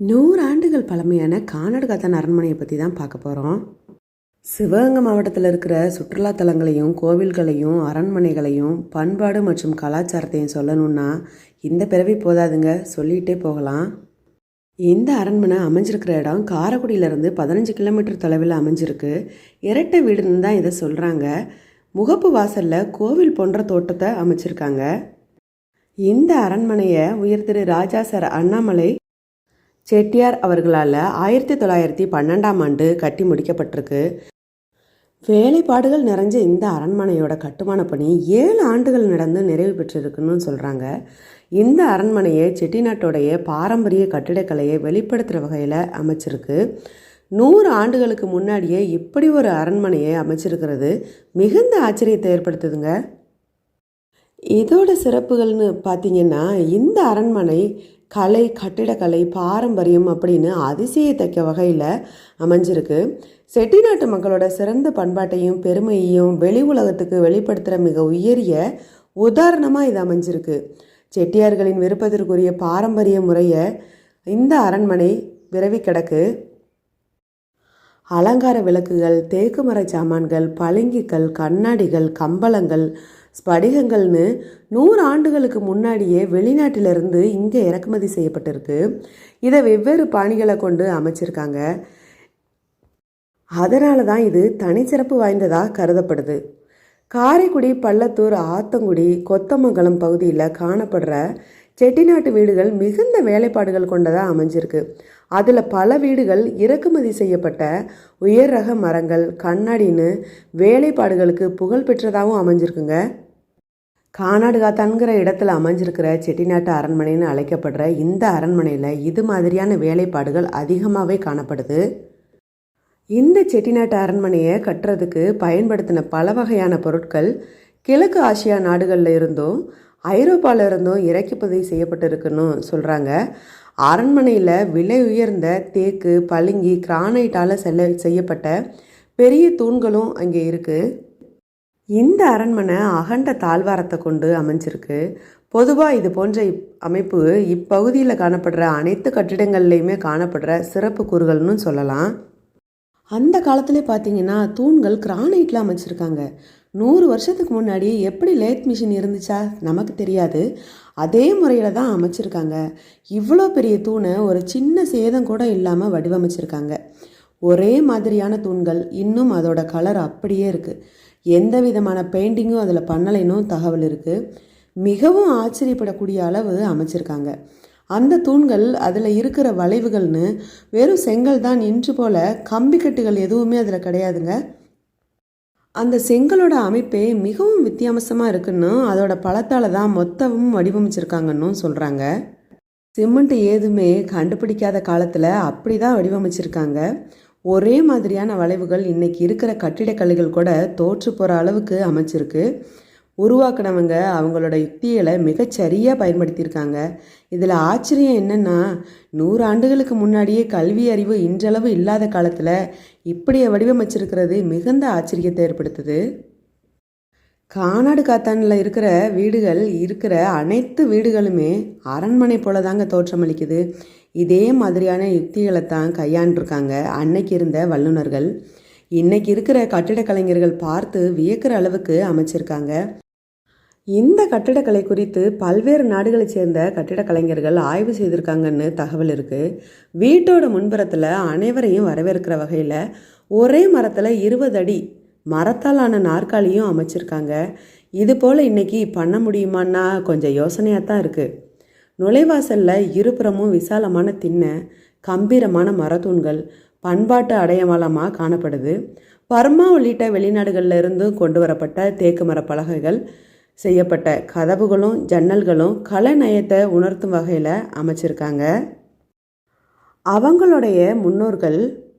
நூறு ஆண்டுகள் பழமையான கானாடு காத்தான் அரண்மனையை பற்றி தான் பார்க்க போகிறோம் சிவகங்கை மாவட்டத்தில் இருக்கிற சுற்றுலா தலங்களையும் கோவில்களையும் அரண்மனைகளையும் பண்பாடு மற்றும் கலாச்சாரத்தையும் சொல்லணும்னா இந்த பிறவி போதாதுங்க. சொல்லிகிட்டே போகலாம். இந்த அரண்மனை அமைஞ்சிருக்கிற இடம் காரக்குடியிலேருந்து பதினஞ்சு கிலோமீட்டர் தொலைவில் அமைஞ்சிருக்கு. இரட்டை வீடுன்னு தான் இதை சொல்கிறாங்க முகப்பு வாசலில் கோவில் போன்ற தோட்டத்தை அமைச்சிருக்காங்க. இந்த அரண்மனையை உயர் திரு ராஜா சார் அண்ணாமலை செட்டியார் அவர்களால் ஆயிரத்தி தொள்ளாயிரத்தி பன்னெண்டாம் ஆண்டு கட்டி முடிக்கப்பட்டிருக்கு. வேலைப்பாடுகள் நிறைஞ்ச இந்த அரண்மனையோட கட்டுமான பணி ஏழு ஆண்டுகள் நடந்து நிறைவு பெற்றிருக்குன்னு சொல்கிறாங்க இந்த அரண்மனையை செட்டிநாட்டோடைய பாரம்பரிய கட்டிடக்கலையை வெளிப்படுத்துகிற வகையில் அமைச்சிருக்கு. நூறு ஆண்டுகளுக்கு முன்னாடியே இப்படி ஒரு அரண்மனையை அமைச்சிருக்கிறது. மிகுந்த ஆச்சரியத்தை ஏற்படுத்துதுங்க. இதோட சிறப்புகள்னு பார்த்தீங்கன்னா இந்த அரண்மனை கலை கட்டிடக்கலை பாரம்பரியம் அப்படின்னு அதிசயத்தக்க வகையில் அமைஞ்சிருக்கு. செட்டிநாட்டு மக்களோட சிறந்த பண்பாட்டையும் பெருமையையும் வெளி உலகத்துக்கு வெளிப்படுத்துகிற மிக உயரிய உதாரணமாக இது அமைஞ்சிருக்கு. செட்டியார்களின் விருப்பத்திற்குரிய பாரம்பரிய முறையை இந்த அரண்மனை விரவி கிடக்கு. அலங்கார விளக்குகள் தேக்கு மர சாமான்கள் பளிங்குகள் கண்ணாடிகள் கம்பளங்கள் ஸ்படிகங்கள்னு நூறு ஆண்டுகளுக்கு முன்னாடியே வெளிநாட்டிலிருந்து இங்கே இறக்குமதி செய்யப்பட்டிருக்கு. இதை வெவ்வேறு பாணிகளை கொண்டு அமைச்சிருக்காங்க. அதனால தான் இது தனிச்சிறப்பு வாய்ந்ததாக கருதப்படுது. காரைக்குடி பள்ளத்தூர் ஆத்தங்குடி கொத்தமங்கலம் பகுதியில் காணப்படுற செட்டிநாட்டு வீடுகள் மிகுந்த வேலைப்பாடுகள் கொண்டதாக அமைஞ்சிருக்கு. அதில் பல வீடுகள் இறக்குமதி செய்யப்பட்ட உயர் ரக மரங்கள் கண்ணாடின்னு வேலைப்பாடுகளுக்கு புகழ் பெற்றதாகவும் அமைஞ்சிருக்குங்க. கானாடுகாத்தான்கிற இடத்துல அமைஞ்சிருக்கிற செட்டிநாட்டு அரண்மனைன்னு அழைக்கப்படுற இந்த அரண்மனையில் இது மாதிரியான வேலைப்பாடுகள் அதிகமாகவே காணப்படுது. இந்த செட்டிநாட்டு அரண்மனையை கட்டுறதுக்கு பயன்படுத்தின பல வகையான பொருட்கள் கிழக்கு ஆசியா நாடுகளில் இருந்தும் ஐரோப்பாவில் இருந்தும் இறக்குமதி செய்யப்பட்டிருக்குன்னு சொல்கிறாங்க அரண்மனையில் விலை உயர்ந்த தேக்கு பளிங்கி கிரானைட்டால் செல்ல செய்யப்பட்ட பெரிய தூண்களும் அங்கே இருக்குது இந்த அரண்மனை அகண்ட தாழ்வாரத்தை கொண்டு அமைஞ்சிருக்கு. பொதுவாக இது போன்ற இப் அமைப்பு இப்பகுதியில் காணப்படுற அனைத்து கட்டிடங்கள்லையுமே காணப்படுற சிறப்பு கூறுகள்னு சொல்லலாம். அந்த காலத்தில் பார்த்தீங்கன்னா தூண்கள் கிரானைட்டில் அமைச்சிருக்காங்க நூறு வருஷத்துக்கு முன்னாடி எப்படி லேத் மிஷின் இருந்துச்சா? நமக்கு தெரியாது. அதே முறையில் தான் அமைச்சிருக்காங்க. இவ்வளோ பெரிய தூணை ஒரு சின்ன சேதம் கூட இல்லாமல் வடிவமைச்சிருக்காங்க. ஒரே மாதிரியான தூண்கள் இன்னும் அதோட கலர் அப்படியே இருக்குது எந்த விதமான பெயிண்டிங்கும் அதில் பண்ணலைன்னும் தகவல் இருக்குது மிகவும் ஆச்சரியப்படக்கூடிய அளவு அமைச்சிருக்காங்க. அந்த தூண்கள் அதில் இருக்கிற வளைவுகள்னு வெறும் செங்கல் தான் இன்று போல கம்பிக்கட்டுகள் எதுவுமே அதில் கிடையாதுங்க. அந்த செங்கலோட அமைப்பே மிகவும் வித்தியாசமாக இருக்குன்னு அதோட பழத்தால் தான் மொத்தமும் வடிவமைச்சிருக்காங்கன்னு சொல்கிறாங்க சிமெண்ட் ஏதுமே கண்டுபிடிக்காத காலத்தில் அப்படி தான் வடிவமைச்சிருக்காங்க. ஒரே மாதிரியான வளைவுகள் இன்றைக்கி இருக்கிற கட்டிடக்கலைகள் கூட தோற்று போகிற அளவுக்கு அமைச்சிருக்கு. உருவாக்கினவங்க அவங்களோட யுக்திகளை மிகச்சரியாக பயன்படுத்தியிருக்காங்க. இதில் ஆச்சரியம் என்னென்னா நூறு ஆண்டுகளுக்கு முன்னாடியே கல்வி அறிவு இன்றளவு இல்லாத காலத்தில் இப்படிய வடிவமைச்சிருக்கிறது மிகுந்த ஆச்சரியத்தை ஏற்படுத்துது. கானாடு காத்தானில் இருக்கிற வீடுகள் இருக்கிற அனைத்து வீடுகளுமே அரண்மனை போல தாங்க தோற்றமளிக்குது. இதே மாதிரியான யுக்திகளை தான் கையாண்டிருக்காங்க அன்னைக்கு இருந்த வல்லுநர்கள். இன்னைக்கு இருக்கிற கட்டிடக்கலைஞர்கள் பார்த்து வியக்கிற அளவுக்கு அமைச்சிருக்காங்க. இந்த கட்டிடக்கலை குறித்து பல்வேறு நாடுகளைச் சேர்ந்த கட்டிடக்கலைஞர்கள் ஆய்வு செய்திருக்காங்கன்னு தகவல் இருக்குது வீட்டோட முன்புறத்தில் அனைவரையும் வரவேற்கிற வகையில் ஒரே மரத்தில் இருபது அடி மரத்தால் ஆன நாற்காலியும் அமைச்சிருக்காங்க. இது போல் இன்னைக்கு பண்ண முடியுமான்னா கொஞ்சம் யோசனையாக தான் இருக்குது நுழைவாசலில் இருபுறமும் விசாலமான திண்ணை கம்பீரமான மரத்தூண்கள் பண்பாட்டு அடையாளமாக காணப்படுது. பர்மா உள்ளிட்ட வெளிநாடுகளில் இருந்தும் கொண்டு வரப்பட்ட தேக்கு மர பலகைகள் செய்யப்பட்ட கதவுகளும் ஜன்னல்களும் கலைநயத்தை உணர்த்தும் வகையில் அமைச்சிருக்காங்க. அவங்களுடைய முன்னோர்கள்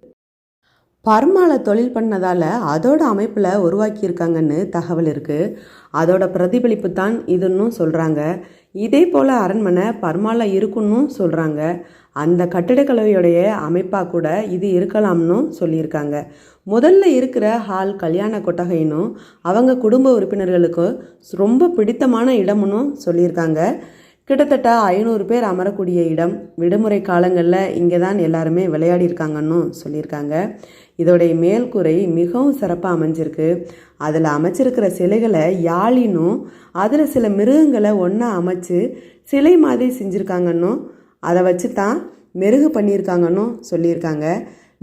பர்மால தொழில் பண்ணதால் அதோட அமைப்பில் உருவாக்கியிருக்காங்கன்னு தகவல் இருக்குது அதோட பிரதிபலிப்பு தான் இதுன்னு சொல்கிறாங்க இதே போல் அரண்மனை பர்மால இருக்குன்னு சொல்கிறாங்க அந்த கட்டிடக்கலவையுடைய அமைப்பாக கூட இது இருக்கலாம்னு சொல்லியிருக்காங்க. முதல்ல இருக்கிற ஹால் கல்யாண கொட்டகைனும் அவங்க குடும்ப உறுப்பினர்களுக்கு ரொம்ப பிடித்தமான இடம்னு சொல்லியிருக்காங்க. கிட்டத்தட்ட ஐநூறு பேர் அமரக்கூடிய இடம். விடுமுறை காலங்களில் இங்கே தான் எல்லாருமே விளையாடி இருக்காங்கன்னு சொல்லியிருக்காங்க. இதோடைய மேல்குறை மிகவும் சிறப்பாக அமைஞ்சிருக்கு. அதில் அமைச்சிருக்கிற சிலைகளை யாழினும் அதில் சில மிருகங்களை ஒன்றா அமைச்சு சிலை மாதிரி செஞ்சுருக்காங்கன்னும் அதை வச்சு தான் மெருகு பண்ணியிருக்காங்கன்னும் சொல்லியிருக்காங்க.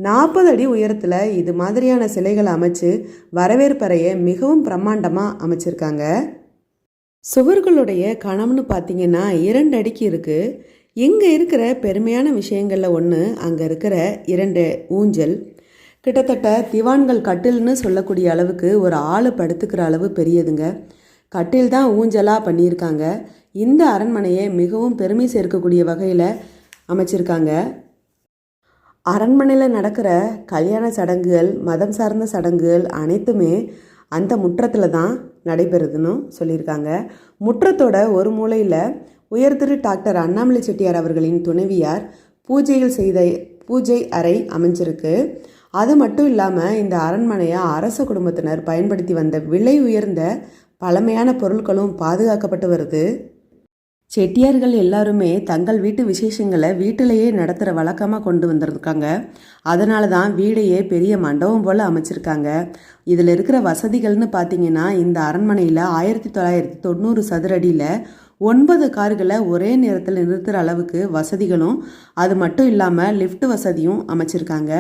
நாற்பது அடி உயரத்தில் இது மாதிரியான சிலைகளை அமைச்சு வரவேற்பறையை மிகவும் பிரம்மாண்டமாக அமைச்சிருக்காங்க. சுவர்களுடைய கணம்னு பார்த்தீங்கன்னா இரண்டு அடிக்கு இருக்குது இங்கே இருக்கிற பெருமையான விஷயங்களில் ஒன்று அங்கே இருக்கிற இரண்டு ஊஞ்சல். கிட்டத்தட்ட திவான்கள் கட்டில்னு சொல்லக்கூடிய அளவுக்கு ஒரு ஆள் படுத்துக்கிற அளவு பெரியதுங்க. கட்டில் தான் ஊஞ்சலாக பண்ணியிருக்காங்க. இந்த அரண்மனையை மிகவும் பெருமை சேர்க்கக்கூடிய வகையில் அமைச்சிருக்காங்க. அரண்மனையில் நடக்கிற கல்யாண சடங்குகள் மதம் சார்ந்த சடங்குகள் அனைத்துமே அந்த முற்றத்தில் தான் நடைபெறுதுன்னு சொல்லியிருக்காங்க. முற்றத்தோட ஒரு மூலையில் உயர்திரு டாக்டர் அண்ணாமலை செட்டியார் அவர்களின் துணைவியார் பூஜைகள் செய்த பூஜை அறை அமைஞ்சிருக்கு. அது மட்டும் இல்லாமல் இந்த அரண்மனையை அரச குடும்பத்தினர் பயன்படுத்தி வந்த விலை உயர்ந்த பழமையான பொருட்களும் பாதுகாக்கப்பட்டு வருது. செட்டியார்கள் எல்லாருமே தங்கள் வீட்டு விசேஷங்களை வீட்டிலேயே நடத்துகிற வழக்கமாக கொண்டு வந்திருக்காங்க. அதனால தான் வீடையே பெரிய மண்டபம் போல் அமைச்சிருக்காங்க. இதில் இருக்கிற வசதிகள்னு பார்த்தீங்கன்னா இந்த அரண்மனையில் ஆயிரத்தி தொள்ளாயிரத்தி தொண்ணூறு சதுரடியில் ஒன்பது கார்களை ஒரே நேரத்தில் நிறுத்துகிற அளவுக்கு வசதிகளும் அது மட்டும் இல்லாமல் லிஃப்ட் வசதியும் அமைச்சிருக்காங்க.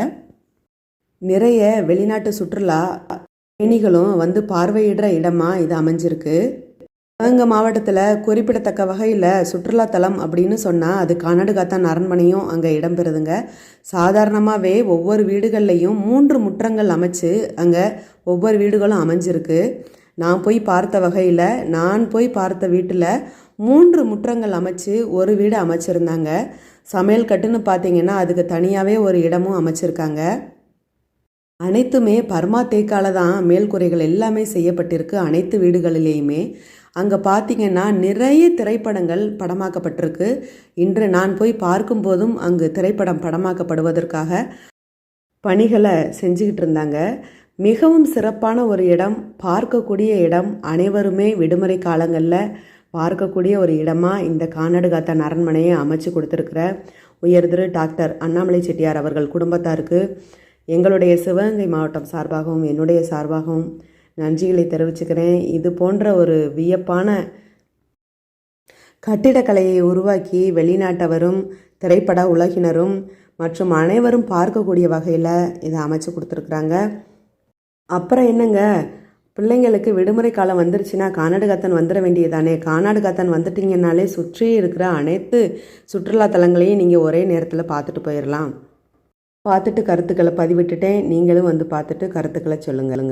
நிறைய வெளிநாட்டு சுற்றுலா பயணிகளும் வந்து பார்வையிடுற இடமா இது அமைஞ்சிருக்கு. சிவகங்கை மாவட்டத்தில் குறிப்பிடத்தக்க வகையில் சுற்றுலாத்தலம் அப்படின்னு சொன்னால் அது கானடுகாத்தான் அரண்மனையும் அங்கே இடம்பெறுதுங்க. சாதாரணமாகவே ஒவ்வொரு வீடுகள்லையும் மூன்று முற்றங்கள் அமைச்சு அங்கே ஒவ்வொரு வீடுகளும் அமைஞ்சிருக்கு. நான் போய் பார்த்த வகையில் நான் போய் பார்த்த வீட்டில் மூன்று முற்றங்கள் அமைச்சு ஒரு வீடு அமைச்சிருந்தாங்க. சமையல் கட்டுன்னு பார்த்தீங்கன்னா அதுக்கு தனியாகவே ஒரு இடமும் அமைச்சிருக்காங்க. அனைத்துமே பர்மா தேக்கால தான் மேல்குறைகள் எல்லாமே செய்யப்பட்டிருக்கு அனைத்து வீடுகளிலேயுமே. அங்கே பார்த்தீங்கன்னா நிறைய திரைப்படங்கள் படமாக்கப்பட்டிருக்கு. இன்று நான் போய் பார்க்கும்போதும் அங்கு திரைப்படம் படமாக்கப்படுவதற்காக பணிகளை செஞ்சுக்கிட்டு இருந்தாங்க. மிகவும் சிறப்பான ஒரு இடம் பார்க்கக்கூடிய இடம். அனைவருமே விடுமுறை காலங்களில் பார்க்கக்கூடிய ஒரு இடமா இந்த கானடுகாத்தான் அரண்மனையை அமைச்சு கொடுத்துருக்குற உயர்திரு டாக்டர் அண்ணாமலை செட்டியார் அவர்கள் குடும்பத்தாருக்கு. எங்களுடைய சிவகங்கை மாவட்டம் சார்பாகவும் என்னுடைய சார்பாகவும் நன்றிகளை தெரிவிச்சுக்கிறேன். இது போன்ற ஒரு வியப்பான கட்டிடக்கலையை உருவாக்கி வெளிநாட்டவரும் திரைப்பட உலகினரும் மற்றும் அனைவரும் பார்க்கக்கூடிய வகையில் இதை அமைச்சு கொடுத்துருக்குறாங்க. அப்புறம் என்னங்க? பிள்ளைங்களுக்கு விடுமுறை காலம் வந்துருச்சுன்னா கானாடுகாத்தன் வந்துட வேண்டியதானே கானாடுகாத்தன் வந்துட்டீங்கன்னாலே சுற்றி இருக்கிற அனைத்து சுற்றுலா தலங்களையும் நீங்கள் ஒரே நேரத்தில் பார்த்துட்டு போயிடலாம் பார்த்துட்டு கருத்துக்களை பதிவிட்டுட்டேன். நீங்களும் வந்து பார்த்துட்டு கருத்துக்களை சொல்லுங்கள்